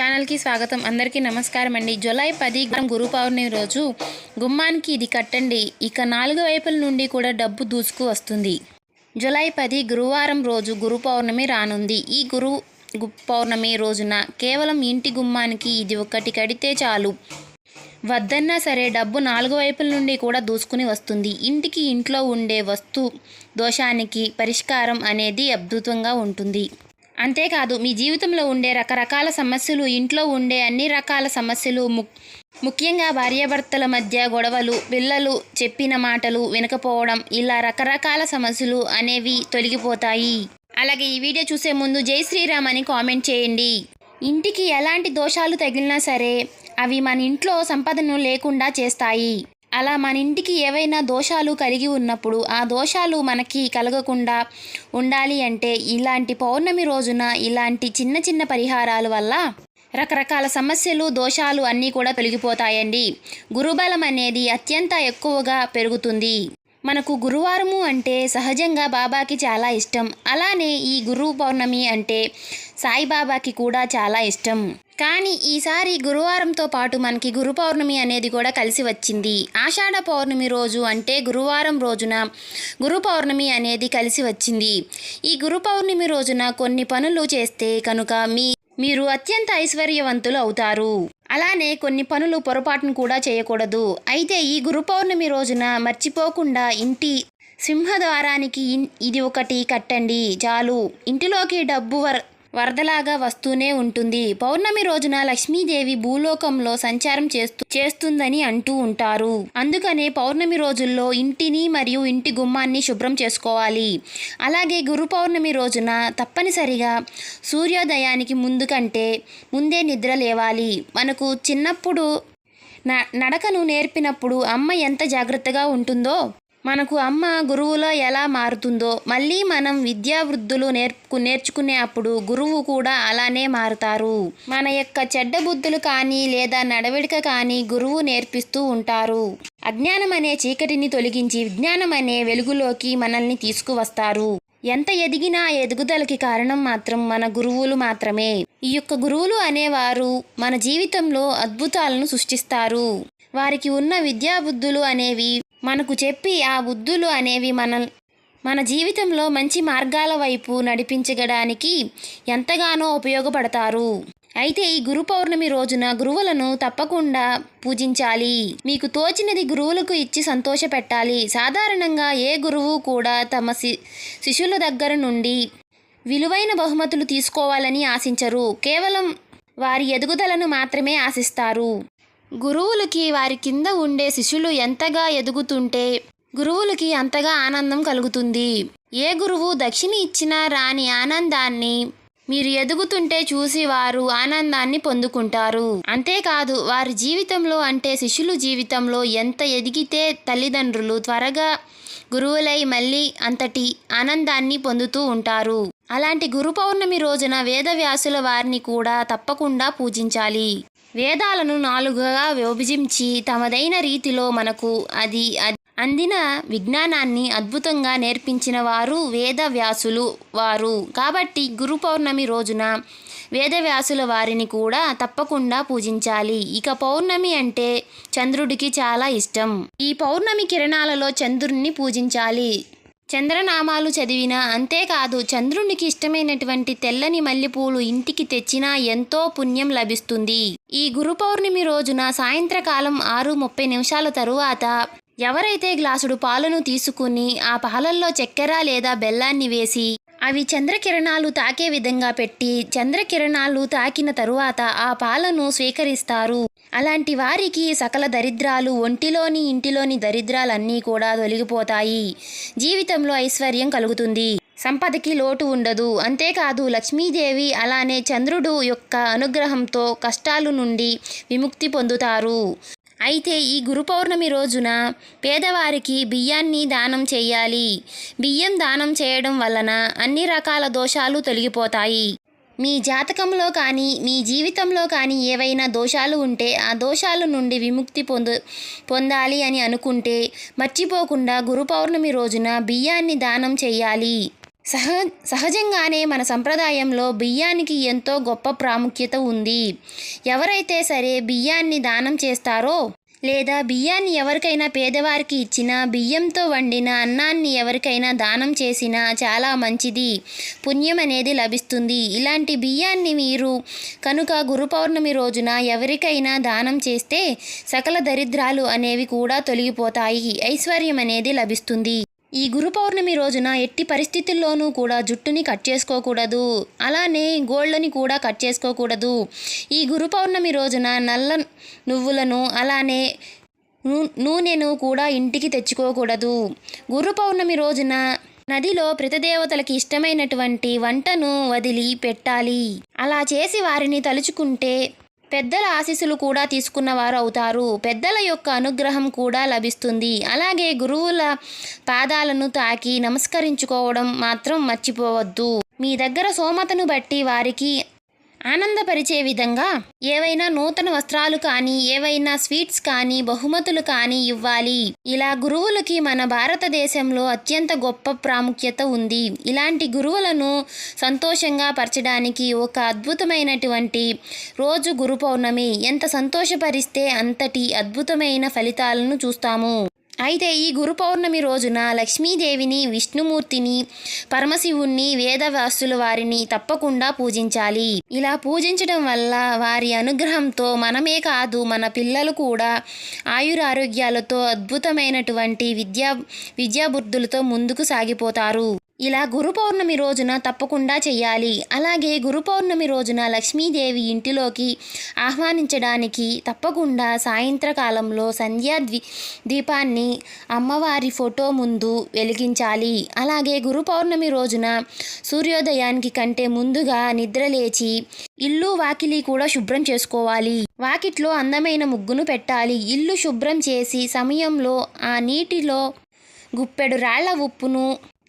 ఛానల్కి స్వాగతం. అందరికీ నమస్కారం అండి. జూలై పది గురు పౌర్ణమి రోజు గుమ్మానికి ఇది కట్టండి. ఇక నాలుగు వైపుల నుండి కూడా డబ్బు దూసుకు వస్తుంది. జూలై పది గురువారం రోజు గురు పౌర్ణమి రానుంది. ఈ గురు గు- పౌర్ణమి రోజున కేవలం ఇంటి గుమ్మానికి ఇది ఒక్కటి కడితే చాలు. వద్దన్నా సరే డబ్బు నాలుగు వైపుల నుండి కూడా దూసుకుని వస్తుంది. ఇంటికి ఇంట్లో ఉండే వస్తు దోషానికి పరిష్కారం అనేది అద్భుతంగా ఉంటుంది. అంతేకాదు మీ జీవితంలో ఉండే రకరకాల సమస్యలు ఇంట్లో ఉండే అన్ని రకాల సమస్యలు ము ముఖ్యంగా భార్యాభర్తల మధ్య గొడవలు పిల్లలు చెప్పిన మాటలు వినకపోవడం ఇలా రకరకాల సమస్యలు అనేవి తొలగిపోతాయి. అలాగే ఈ వీడియో చూసే ముందు జై శ్రీరామ్ అని కామెంట్ చేయండి. ఇంటికి ఎలాంటి దోషాలు తగిలినా సరే అవి మన ఇంట్లో సంపదను లేకుండా చేస్తాయి. అలా మన ఇంటికి ఏవైనా దోషాలు కలిగి ఉన్నప్పుడు ఆ దోషాలు మనకి కలగకుండా ఉండాలి అంటే ఇలాంటి పౌర్ణమి రోజున ఇలాంటి చిన్న చిన్న పరిహారాల వల్ల రకరకాల సమస్యలు దోషాలు అన్నీ కూడా తొలగిపోతాయండి. గురుబలం అనేది అత్యంత ఎక్కువగా పెరుగుతుంది. మనకు గురువారము అంటే సహజంగా బాబాకి చాలా ఇష్టం. అలానే ఈ గురు పౌర్ణమి అంటే సాయిబాబాకి కూడా చాలా ఇష్టం. కానీ ఈసారి గురువారంతో పాటు మనకి గురు పౌర్ణమి అనేది కూడా కలిసి వచ్చింది. ఆషాఢ పౌర్ణమి రోజు అంటే గురువారం రోజున గురు పౌర్ణమి అనేది కలిసి వచ్చింది. ఈ గురు పౌర్ణమి రోజున కొన్ని పనులు చేస్తే కనుక మీ మీరు అత్యంత ఐశ్వర్యవంతులు అవుతారు. అలానే కొన్ని పనులు పొరపాటును కూడా చేయకూడదు. అయితే ఈ గురు పౌర్ణమి రోజున మర్చిపోకుండా ఇంటి సింహద్వారానికి ఇది ఒకటి కట్టండి. చాలు. ఇంటిలోకి డబ్బు వర వరదలాగా వస్తూనే ఉంటుంది. పౌర్ణమి రోజున లక్ష్మీదేవి భూలోకంలో సంచారం చేస్తూ చేస్తుందని అంటూ ఉంటారు. అందుకనే పౌర్ణమి రోజుల్లో ఇంటిని మరియు ఇంటి గుమ్మాన్ని శుభ్రం చేసుకోవాలి. అలాగే గురు పౌర్ణమి రోజున తప్పనిసరిగా సూర్యోదయానికి ముందు కంటే ముందే నిద్ర లేవాలి. మనకు చిన్నప్పుడు న నడకను నేర్పినప్పుడు అమ్మ ఎంత జాగ్రత్తగా ఉంటుందో మనకు అమ్మ గురువులో ఎలా మారుతుందో మళ్ళీ మనం విద్యా వృద్ధులు నేర్పు నేర్చుకునే అప్పుడు గురువు కూడా అలానే మారుతారు. మన యొక్క చెడ్డ బుద్ధులు కానీ లేదా నడవడిక కానీ గురువు నేర్పిస్తూ ఉంటారు. అజ్ఞానం అనే చీకటిని తొలగించి విజ్ఞానం అనే వెలుగులోకి మనల్ని తీసుకువస్తారు. ఎంత ఎదిగినా ఎదుగుదలకి కారణం మాత్రం మన గురువులు మాత్రమే. ఈ యొక్క గురువులు అనేవారు మన జీవితంలో అద్భుతాలను సృష్టిస్తారు. వారికి ఉన్న విద్యాబుద్ధులు అనేవి మనకు చెప్పి ఆ బుద్ధులు అనేవి మన మన జీవితంలో మంచి మార్గాల వైపు నడిపించడానికి ఎంతగానో ఉపయోగపడతారు. అయితే ఈ గురు పౌర్ణమి రోజున గురువులను తప్పకుండా పూజించాలి. మీకు తోచినది గురువులకు ఇచ్చి సంతోషపెట్టాలి సాధారణంగా ఏ గురువు కూడా తమ శి శిష్యుల దగ్గర నుండి విలువైన బహుమతులు తీసుకోవాలని ఆశించరు. కేవలం వారి ఎదుగుదలను మాత్రమే ఆశిస్తారు. గురువులకి వారి కింద ఉండే శిష్యులు ఎంతగా ఎదుగుతుంటే గురువులకి అంతగా ఆనందం కలుగుతుంది. ఏ గురువు దక్షిణ ఇచ్చినా రాని ఆనందాన్ని మీరు ఎదుగుతుంటే చూసి వారు ఆనందాన్ని పొందుకుంటారు. అంతేకాదు వారి జీవితంలో అంటే శిష్యులు జీవితంలో ఎంత ఎదిగితే తల్లిదండ్రులు త్వరగా గురువులై మళ్ళీ అంతటి ఆనందాన్ని పొందుతూ ఉంటారు. అలాంటి గురు పౌర్ణమి రోజున వేదవ్యాసుల వారిని కూడా తప్పకుండా పూజించాలి. వేదాలను నాలుగుగా విభజించి తమదైన రీతిలో మనకు అది అందిన విజ్ఞానాన్ని అద్భుతంగా నేర్పించిన వారు వేదవ్యాసులు వారు. కాబట్టి గురు పౌర్ణమి రోజున వేదవ్యాసుల వారిని కూడా తప్పకుండా పూజించాలి. ఇక పౌర్ణమి అంటే చంద్రుడికి చాలా ఇష్టం. ఈ పౌర్ణమి కిరణాలలో చంద్రుడిని పూజించాలి. చంద్రనామాలు చదివిన అంతేకాదు చంద్రునికి ఇష్టమైనటువంటి తెల్లని మల్లెపూలు ఇంటికి తెచ్చినా ఎంతో పుణ్యం లభిస్తుంది. ఈ గురు పౌర్ణమి రోజున సాయంత్రకాలం ఆరు ముప్పై నిమిషాల తరువాత ఎవరైతే గ్లాసుడు పాలను తీసుకుని ఆ పాలల్లో చక్కెర లేదా బెల్లాన్ని వేసి అవి చంద్రకిరణాలు తాకే విధంగా పెట్టి చంద్రకిరణాలు తాకిన తరువాత ఆ పాలను స్వీకరిస్తారు. అలాంటి వారికి సకల దరిద్రాలు ఒంటిలోని ఇంటిలోని దరిద్రాలన్నీ కూడా తొలగిపోతాయి. జీవితంలో ఐశ్వర్యం కలుగుతుంది. సంపదకి లోటు ఉండదు. అంతేకాదు లక్ష్మీదేవి అలానే చంద్రుడు యొక్క అనుగ్రహంతో కష్టాలు నుండి విముక్తి పొందుతారు. అయితే ఈ గురు పౌర్ణమి రోజున పేదవారికి బియ్యాన్ని దానం చేయాలి. బియ్యం దానం చేయడం వలన అన్ని రకాల దోషాలు తొలగిపోతాయి. మీ జాతకంలో కానీ మీ జీవితంలో కానీ ఏవైనా దోషాలు ఉంటే ఆ దోషాల నుండి విముక్తి పొందు పొందాలి అని అనుకుంటే మర్చిపోకుండా గురు పౌర్ణమి రోజున బియ్యాన్ని దానం చేయాలి. సహ సహజంగానే మన సంప్రదాయంలో బియ్యానికి ఎంతో గొప్ప ప్రాముఖ్యత ఉంది. ఎవరైతే సరే బియ్యాన్ని దానం చేస్తారో లేదా బియ్యాన్ని ఎవరికైనా పేదవారికి ఇచ్చినా బియ్యంతో వండిన అన్నాన్ని ఎవరికైనా దానం చేసినా చాలా మంచిది. పుణ్యం అనేది లభిస్తుంది. ఇలాంటి బియ్యాన్ని మీరు కనుక గురు పౌర్ణమి రోజున ఎవరికైనా దానం చేస్తే సకల దరిద్రాలు అనేవి కూడా తొలగిపోతాయి. ఐశ్వర్యం అనేది లభిస్తుంది. ఈ గురు పౌర్ణమి రోజున ఎట్టి పరిస్థితుల్లోనూ కూడా జుట్టుని కట్ చేసుకోకూడదు అలానే గోళ్ళని కూడా కట్ చేసుకోకూడదు. ఈ గురు పౌర్ణమి రోజున నల్ల నువ్వులను అలానే నూ- నూనెను కూడా ఇంటికి తెచ్చుకోకూడదు. గురు పౌర్ణమి రోజున నదిలో ప్రతిదేవతలకి ఇష్టమైనటువంటి వంటను వదిలి పెట్టాలి. అలా చేసి వారిని తలుచుకుంటే పెద్దల ఆశీస్సులు కూడా తీసుకున్నవారు అవుతారు. పెద్దల యొక్క అనుగ్రహం కూడా లభిస్తుంది. అలాగే గురువుల పాదాలను తాకి నమస్కరించుకోవడం మాత్రం మర్చిపోవద్దు. మీ దగ్గర సోమతను బట్టి వారికి ఆనందపరిచే విధంగా ఏవైనా నూతన వస్త్రాలు కానీ ఏవైనా స్వీట్స్ కానీ బహుమతులు కానీ ఇవ్వాలి. ఇలా గురువులకి మన భారతదేశంలో అత్యంత గొప్ప ప్రాముఖ్యత ఉంది. ఇలాంటి గురువులను సంతోషంగా పరచడానికి ఒక అద్భుతమైనటువంటి రోజు గురు పౌర్ణమి. ఎంత సంతోషపరిస్తే అంతటి అద్భుతమైన ఫలితాలను చూస్తాము. అయితే ఈ గురు పౌర్ణమి రోజున లక్ష్మీదేవిని విష్ణుమూర్తిని పరమశివుణ్ణి వేదవాసులు వారిని తప్పకుండా పూజించాలి. ఇలా పూజించడం వల్ల వారి అనుగ్రహంతో మనమే కాదు మన పిల్లలు కూడా ఆయురారోగ్యాలతో అద్భుతమైనటువంటి విద్యా విద్యాబుద్ధులతో ముందుకు సాగిపోతారు. ఇలా గురు పౌర్ణమి రోజున తప్పకుండా చేయాలి అలాగే గురు పౌర్ణమి రోజున లక్ష్మీదేవి ఇంటిలోకి ఆహ్వానించడానికి తప్పకుండా సాయంత్రకాలంలో సంధ్యా ద్వి దీపాన్ని అమ్మవారి ఫోటో ముందు వెలిగించాలి. అలాగే గురు పౌర్ణమి రోజున సూర్యోదయానికి కంటే ముందుగా నిద్రలేచి ఇల్లు వాకిలి కూడా శుభ్రం చేసుకోవాలి. వాకిట్లో అందమైన ముగ్గును పెట్టాలి. ఇల్లు శుభ్రం చేసి సమయంలో ఆ నీటిలో గుప్పెడు రాళ్ళ ఉప్పును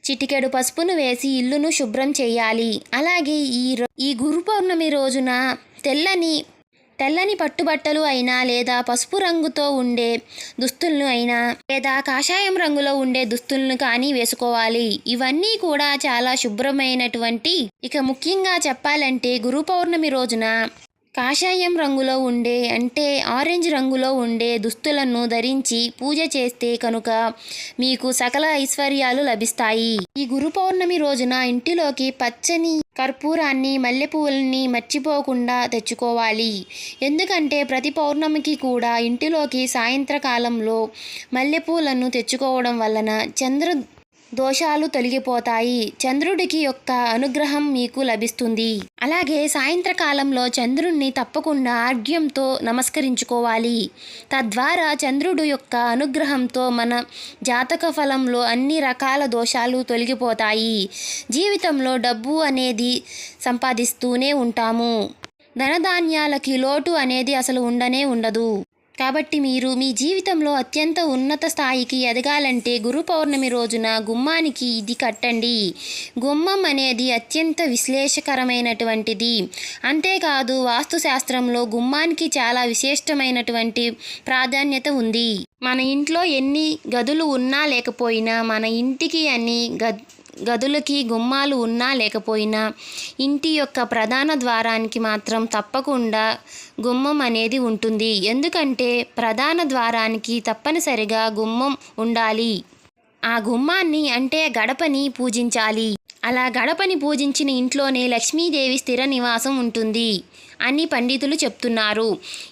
చిటికెడు పసుపును వేసి ఇల్లును శుభ్రం చేయాలి. అలాగే ఈ ఈ గురు పౌర్ణమి రోజున తెల్లని తెల్లని పట్టుబట్టలు అయినా లేదా పసుపు రంగుతో ఉండే దుస్తులను అయినా లేదా కాషాయం రంగులో ఉండే దుస్తులను కానీ వేసుకోవాలి. ఇవన్నీ కూడా చాలా శుభ్రమైనటువంటి ఇక ముఖ్యంగా చెప్పాలంటే గురు పౌర్ణమి రోజున కాషాయం రంగులో ఉండే అంటే ఆరెంజ్ రంగులో ఉండే దుస్తులను ధరించి పూజ చేస్తే కనుక మీకు సకల ఐశ్వర్యాలు లభిస్తాయి. ఈ గురు పౌర్ణమి రోజున ఇంటిలోకి పచ్చని కర్పూరాన్ని మల్లెపూలని మర్చిపోకుండా తెచ్చుకోవాలి. ఎందుకంటే ప్రతి పౌర్ణమికి కూడా ఇంటిలోకి సాయంత్రకాలంలో మల్లెపూలను తెచ్చుకోవడం వలన చంద్ర దోషాలు తొలగిపోతాయి. చంద్రుడికి యొక్క అనుగ్రహం మీకు లభిస్తుంది. అలాగే సాయంత్రకాలంలో చంద్రుణ్ణి తప్పకుండా ఆర్ఘ్యంతో నమస్కరించుకోవాలి. తద్వారా చంద్రుడు యొక్క అనుగ్రహంతో మన జాతక ఫలంలో అన్ని రకాల దోషాలు తొలగిపోతాయి. జీవితంలో డబ్బు అనేది సంపాదిస్తూనే ఉంటాము. ధనధాన్యాలకి లోటు అనేది అసలు ఉండనే ఉండదు. కాబట్టి మీరు మీ జీవితంలో అత్యంత ఉన్నత స్థాయికి ఎదగాలంటే గురు పౌర్ణమి రోజున గుమ్మానికి ఇది కట్టండి. గుమ్మం అనేది అత్యంత విశ్లేషకరమైనటువంటిది. అంతేకాదు వాస్తుశాస్త్రంలో గుమ్మానికి చాలా విశిష్టమైనటువంటి ప్రాధాన్యత ఉంది. మన ఇంట్లో ఎన్ని గదులు ఉన్నా లేకపోయినా మన ఇంటికి అన్ని గద్ గదులకి గుమ్మాలు ఉన్నా లేకపోయినా ఇంటి యొక్క ప్రధాన ద్వారానికి మాత్రం తప్పకుండా గుమ్మం అనేది ఉంటుంది. ఎందుకంటే ప్రధాన ద్వారానికి తప్పనిసరిగా గుమ్మం ఉండాలి. ఆ గుమ్మాన్ని అంటే గడపని పూజించాలి. అలా గడపని పూజించిన ఇంట్లోనే లక్ష్మీదేవి స్థిర నివాసం ఉంటుంది అని పండితులు చెప్తున్నారు.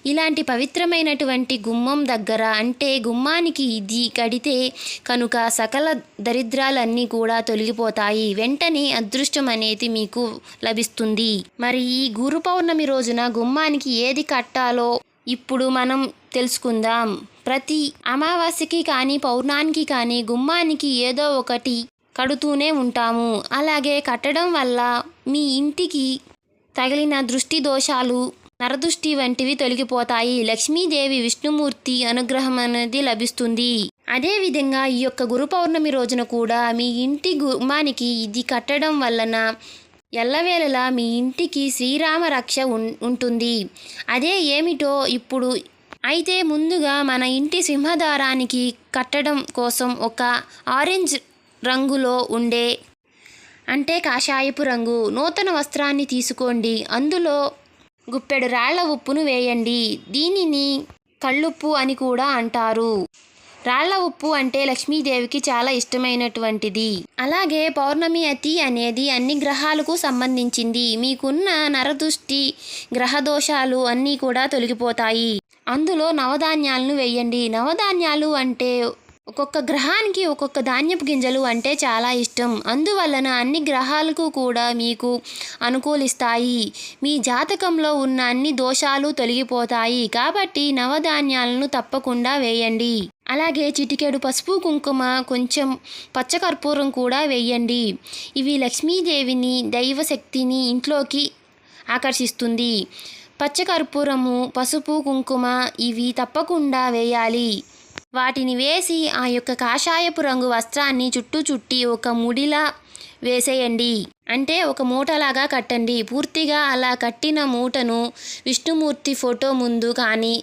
ఇలాంటి పవిత్రమైనటువంటి గుమ్మం దగ్గర అంటే గుమ్మానికి ఇది కడితే కనుక సకల దరిద్రాలన్నీ కూడా తొలగిపోతాయి. వెంటనే అదృష్టం అనేది మీకు లభిస్తుంది. మరి ఈ గురు పౌర్ణమి రోజున గుమ్మానికి ఏది కట్టాలో ఇప్పుడు మనం తెలుసుకుందాం. ప్రతి అమావాస్యకి కానీ పౌర్ణానికి కానీ గుమ్మానికి ఏదో ఒకటి కడుతూనే ఉంటాము. అలాగే కట్టడం వల్ల మీ ఇంటికి తగిలిన దృష్టి దోషాలు నరదృష్టి వంటివి తొలగిపోతాయి. లక్ష్మీదేవి విష్ణుమూర్తి అనుగ్రహం అనేది లభిస్తుంది. అదేవిధంగా ఈ యొక్క గురు పౌర్ణమి రోజున కూడా మీ ఇంటి గుమ్మానికి ఇది కట్టడం వలన ఎల్లవేళలా మీ ఇంటికి శ్రీరామ రక్ష ఉం- ఉంటుంది. అదే ఏమిటో ఇప్పుడు అయితే ముందుగా మన ఇంటి సింహదారానికి కట్టడం కోసం ఒక ఆరెంజ్ రంగులో ఉండే. అంటే కాషాయపు రంగు. నూతన వస్త్రాన్ని తీసుకోండి. అందులో గుప్పెడు రాళ్ళ ఉప్పును వేయండి. దీనిని కళ్ళుప్పు అని కూడా అంటారు. రాళ్ళ ఉప్పు అంటే లక్ష్మీదేవికి చాలా ఇష్టమైనటువంటిది. అలాగే పౌర్ణమి అతి అనేది అన్ని గ్రహాలకు సంబంధించింది. మీకున్న నరదృష్టి గ్రహ దోషాలు అన్నీ కూడా తొలగిపోతాయి. అందులో నవధాన్యాలను వేయండి. నవధాన్యాలు అంటే ఒక్కొక్క గ్రహానికి ఒక్కొక్క ధాన్యపు గింజలు అంటే చాలా ఇష్టం. అందువలన అన్ని గ్రహాలకు కూడా మీకు అనుకూలిస్తాయి. మీ జాతకంలో ఉన్న అన్ని దోషాలు తొలగిపోతాయి. కాబట్టి నవధాన్యాలను తప్పకుండా వేయండి. అలాగే చిటికెడు పసుపు కుంకుమ కొంచెం పచ్చకర్పూరం కూడా వేయండి. ఇవి లక్ష్మీదేవిని దైవశక్తిని ఇంట్లోకి ఆకర్షిస్తుంది. పచ్చకర్పూరము పసుపు కుంకుమ ఇవి తప్పకుండా వేయాలి. వాటిని వేసి ఆ యొక్క కాషాయపు రంగు వస్త్రాన్ని చుట్టూ చుట్టి ఒక ముడిలా వేసేయండి. అంటే ఒక మూటలాగా కట్టండి. పూర్తిగా అలా కట్టిన మూటను విష్ణుమూర్తి ఫోటో ముందు కానీ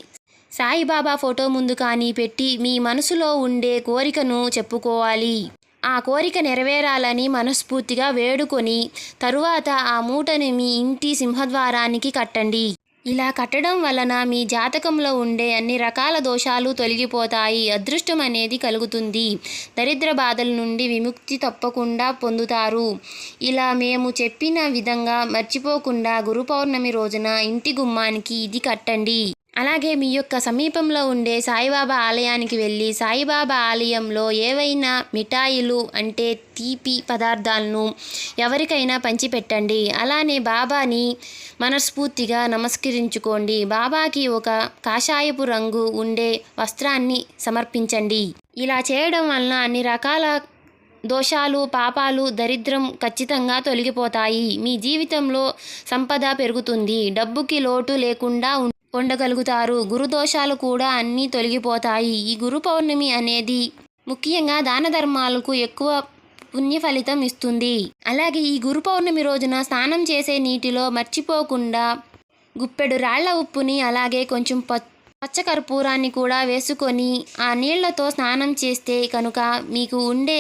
సాయిబాబా ఫోటో ముందు కానీ పెట్టి మీ మనసులో ఉండే కోరికను చెప్పుకోవాలి. ఆ కోరిక నెరవేరాలని మనస్ఫూర్తిగా వేడుకొని తరువాత ఆ మూటని మీ ఇంటి సింహద్వారానికి కట్టండి. ఇలా కట్టడం వలన మీ జాతకంలో ఉండే అన్ని రకాల దోషాలు తొలగిపోతాయి. అదృష్టం అనేది కలుగుతుంది. దరిద్ర బాధల నుండి విముక్తి తప్పకుండా పొందుతారు. ఇలా మేము చెప్పిన విధంగా మర్చిపోకుండా గురు పౌర్ణమి రోజున ఇంటి గుమ్మానికి ఇది కట్టండి. అలాగే మీ యొక్క సమీపంలో ఉండే సాయిబాబా ఆలయానికి వెళ్ళి సాయిబాబా ఆలయంలో ఏవైనా మిఠాయిలు అంటే తీపి పదార్థాలను ఎవరికైనా పంచిపెట్టండి. అలానే బాబాని మనస్ఫూర్తిగా నమస్కరించుకోండి. బాబాకి ఒక కాషాయపు రంగు ఉండే వస్త్రాన్ని సమర్పించండి. ఇలా చేయడం వలన అన్ని రకాల దోషాలు పాపాలు దరిద్రం ఖచ్చితంగా తొలగిపోతాయి. మీ జీవితంలో సంపద పెరుగుతుంది. డబ్బుకి లోటు లేకుండా పొందగలుగుతారు. గురుదోషాలు కూడా అన్నీ తొలగిపోతాయి. ఈ గురు పౌర్ణమి అనేది ముఖ్యంగా దాన ధర్మాలకు ఎక్కువ పుణ్య ఫలితం ఇస్తుంది. అలాగే ఈ గురు పౌర్ణమి రోజున స్నానం చేసే నీటిలో మర్చిపోకుండా గుప్పెడు రాళ్ళ ఉప్పుని అలాగే కొంచెం ప పచ్చకర్పూరాన్ని కూడా వేసుకొని ఆ నీళ్ళతో స్నానం చేస్తే కనుక మీకు ఉండే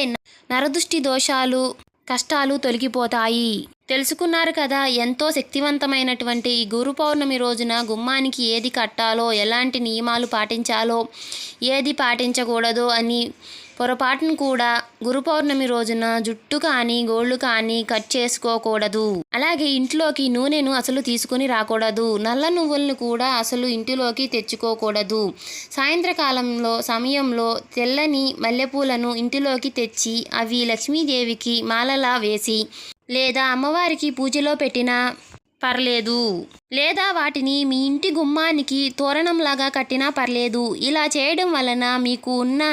నరదృష్టి దోషాలు కష్టాలు తొలగిపోతాయి. తెలుసుకున్నారు కదా ఎంతో శక్తివంతమైనటువంటి ఈ గురు పౌర్ణమి రోజున గుమ్మానికి ఏది కట్టాలో ఎలాంటి నియమాలు పాటించాలో ఏది పాటించకూడదో అని పొరపాటును కూడా గురు పౌర్ణమి రోజున జుట్టు కానీ గోళ్ళు కానీ కట్ చేసుకోకూడదు. అలాగే ఇంట్లోకి నూనెను అసలు తీసుకుని రాకూడదు. నల్ల నువ్వులను కూడా అసలు ఇంటిలోకి తెచ్చుకోకూడదు. సాయంత్రకాలంలో సమయంలో తెల్లని మల్లెపూలను ఇంటిలోకి తెచ్చి అవి లక్ష్మీదేవికి మాలలా వేసి లేదా అమ్మవారికి పూజలో పెట్టినా పర్లేదు. లేదా వాటిని మీ ఇంటి గుమ్మానికి తోరణంలాగా కట్టినా పర్లేదు. ఇలా చేయడం వలన మీకు ఉన్న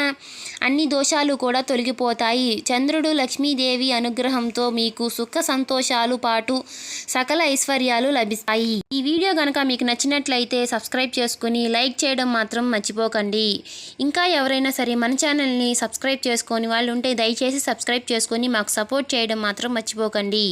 అన్ని దోషాలు కూడా తొలగిపోతాయి. చంద్రుడు లక్ష్మీదేవి అనుగ్రహంతో మీకు సుఖ సంతోషాలు పాటు సకల ఐశ్వర్యాలు లభిస్తాయి. ఈ వీడియో కనుక మీకు నచ్చినట్లయితే సబ్స్క్రైబ్ చేసుకుని లైక్ చేయడం మాత్రం మర్చిపోకండి. ఇంకా ఎవరైనా సరే మన ఛానల్ని సబ్స్క్రైబ్ చేసుకొని వాళ్ళు ఉంటే దయచేసి సబ్స్క్రైబ్ చేసుకొని మాకు సపోర్ట్ చేయడం మాత్రం మర్చిపోకండి.